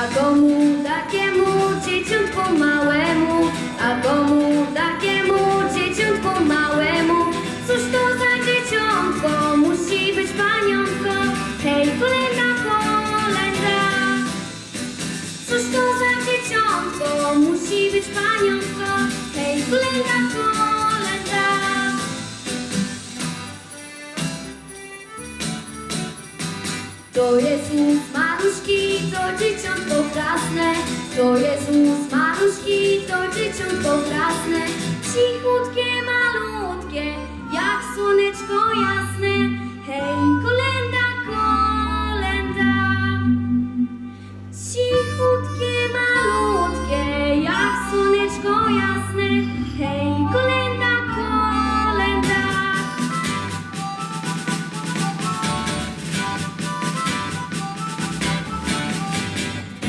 A komu takiemu dzieciątku małemu, a komu takiemu dzieciątku małemu, cóż to za dzieciątko, musi być paniątko, hej, kolenda, kolenda. Cóż to za dzieciątko, musi być paniątko, hej, kolenda, kolenda. To Jezus maluszki, to krasne. To Jezus maluszki, to dzieciątko krasne. Cichutkie, malutkie,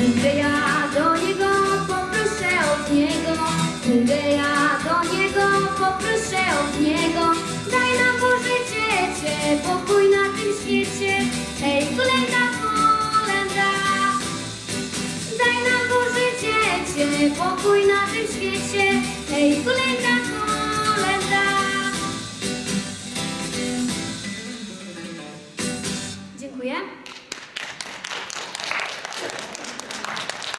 Mówię ja do niego, poproszę od niego. Mówię ja do niego, poproszę od niego. Daj nam Boże dziecię, pokój na tym świecie. Hej, kolenda, kolenda. Daj nam Boże dziecię, pokój na tym świecie.